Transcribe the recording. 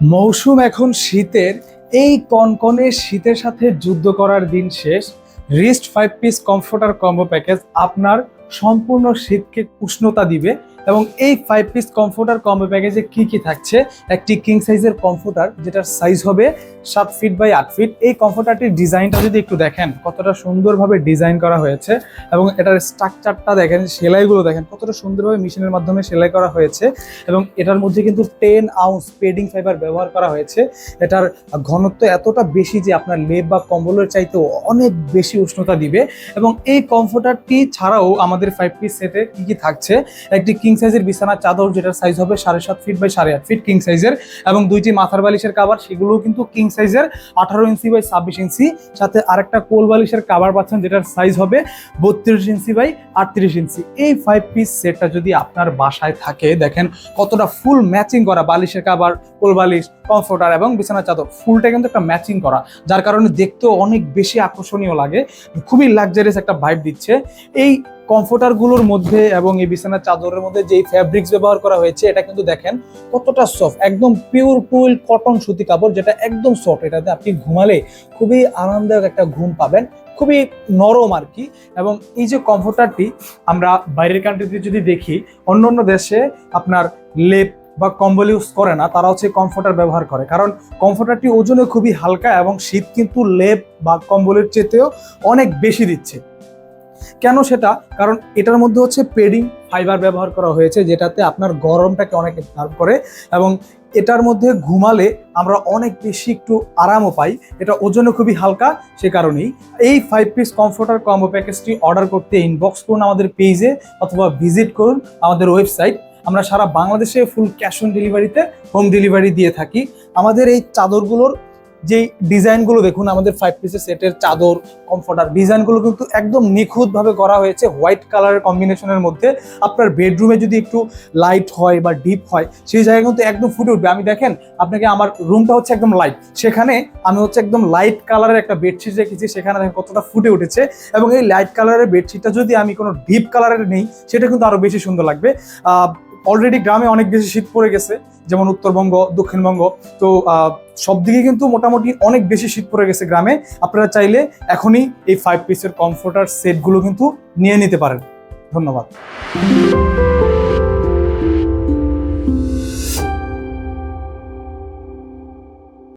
মৌসুম এখন শীতের। এই কনকনে শীতের সাথে যুদ্ধ করার দিন শেষ। Wrist five piece comforter combo package আপনার সম্পূর্ণ শীতকে উষ্ণতা দিবে এবং এই ফাইভ পিস কমফোর্টার কম্বো প্যাকেজে কি কি থাকছে? একটি কিং সাইজের কমফোর্টার যেটার সাইজ হবে সাত ফিট বাই আট ফিট এই কমফোর্টারটির ডিজাইনটা যদি একটু দেখেন, কতটা সুন্দরভাবে ডিজাইন করা হয়েছে এবং এটার স্ট্রাকচারটা দেখেন, সেলাইগুলো দেখেন, কতটা সুন্দরভাবে মেশিনের মাধ্যমে সেলাই করা হয়েছে এবং এটার মধ্যে কিন্তু টেন আউন্স পেডিং ফাইবার ব্যবহার করা হয়েছে। এটার ঘনত্ব এতটা বেশি যে আপনার লেপ বা কম্বলের চাইতেও অনেক বেশি উষ্ণতা দিবে এবং এই কমফোর্টারটি ছাড়াও আমাদের ফাইভ পিস সেটে কি কি থাকছে? একটি কিং সাইজের বিছানার চাদর, যেটার সাইজ হবে সাড়ে সাত ফিট বাই সাড়ে আট ফিট কিং সাইজের এবং দুইটি মাথার বালিশের কাবার সেগুলোও কিন্তু কিং সাইজের আঠারো ইঞ্চি বাই ছাব্বিশ ইঞ্চি সাথে আরেকটা কোল বালিশের কাবার পাচ্ছেন, যেটার সাইজ হবে বত্রিশ ইঞ্চি বাই আটত্রিশ ইঞ্চি এই ফাইভ পিস সেটটা যদি আপনার বাসায় থাকে, দেখেন কতটা ফুল ম্যাচিং করা বালিশের কাবার কোল বালিশ কমফোর্টার এবং বিছানার চাদর। ফুলটা কিন্তু একটা ম্যাচিং করা, যার কারণে দেখতেও অনেক বেশি আকর্ষণীয় লাগে। খুবই লাক্সারিয়াস একটা ভাইব দিচ্ছে। এই কমফোর্টারগুলোর মধ্যে এবং এই বিছানার চাদরের মধ্যে যে ফ্যাব্রিক্স ব্যবহার করা হয়েছে, এটা কিন্তু দেখেন কতটা সফট একদম পিওর কুইল কটন সুতি কাপড়, যেটা একদম সফট এটাতে আপনি ঘুমালে খুবই আরামদায়ক একটা ঘুম পাবেন, খুবই নরম আর কি। এবং এই যে কমফোর্টারটি আমরা বাইরের কান্ট্রিতে যদি দেখি, অন্য অন্য দেশে আপনার লেপ বা কম্বল ইউজ করে না তারা হচ্ছে কমফোর্টার ব্যবহার করে। কারণ কমফোর্টারটি ওজনে খুবই হালকা এবং শীত কিন্তু লেপ বা কম্বলের চেতেও অনেক বেশি দিচ্ছে। কেন সেটা? কারণ এটার মধ্যে হচ্ছে পেডিং ফাইবার ব্যবহার করা হয়েছে, যেটাতে আপনার গরমটাকে অনেক সার্ভ করে এবং এটার মধ্যে ঘুমালে আমরা অনেক বেশি একটু আরামও পাই। এটা ওজনে খুবই হালকা, সে কারণেই। এই ফাইভ পিস কমফোর্টার কম্বো প্যাকেজটি অর্ডার করতে ইনবক্স করুন আমাদের পেজে অথবা ভিজিট করুন আমাদের ওয়েবসাইট আমরা সারা বাংলাদেশে ফুল ক্যাশ অন ডেলিভারিতে হোম ডেলিভারি দিয়ে থাকি। আমাদের এই চাদরগুলোর যে ডিজাইনগুলো দেখুন, আমাদের ফাইভ পিসের সেটের চাদর কমফোর্টার ডিজাইনগুলো কিন্তু একদম নিখুঁতভাবে করা হয়েছে হোয়াইট কালারের কম্বিনেশনের মধ্যে। আপনার বেডরুমে যদি একটু লাইট হয় বা ডিপ হয়, সেই জায়গায় কিন্তু একদম ফুটে উঠবে। আমি দেখেন, আপনাকে আমার রুমটা হচ্ছে একদম লাইট সেখানে আমি হচ্ছে একদম লাইট কালারের একটা বেডশিট রেখেছি, সেখানে দেখেন কতটা ফুটে উঠেছে। এবং এই লাইট কালারের বেডশিটটা যদি আমি কোনো ডিপ কালারের নেই, সেটা কিন্তু আরও বেশি সুন্দর লাগবে। অলরেডি গ্রামে অনেক বেশি শীত পড়ে গেছে, যেমন উত্তরবঙ্গ, দক্ষিণবঙ্গ। তো সব দিকে কিন্তু মোটামুটি অনেক বেশি শীত পড়ে গেছে গ্রামে। আপনারা চাইলে এখনই এই ফাইভ পিসের কমফোর্টার সেটগুলো কিন্তু নিয়ে নিতে পারেন। ধন্যবাদ।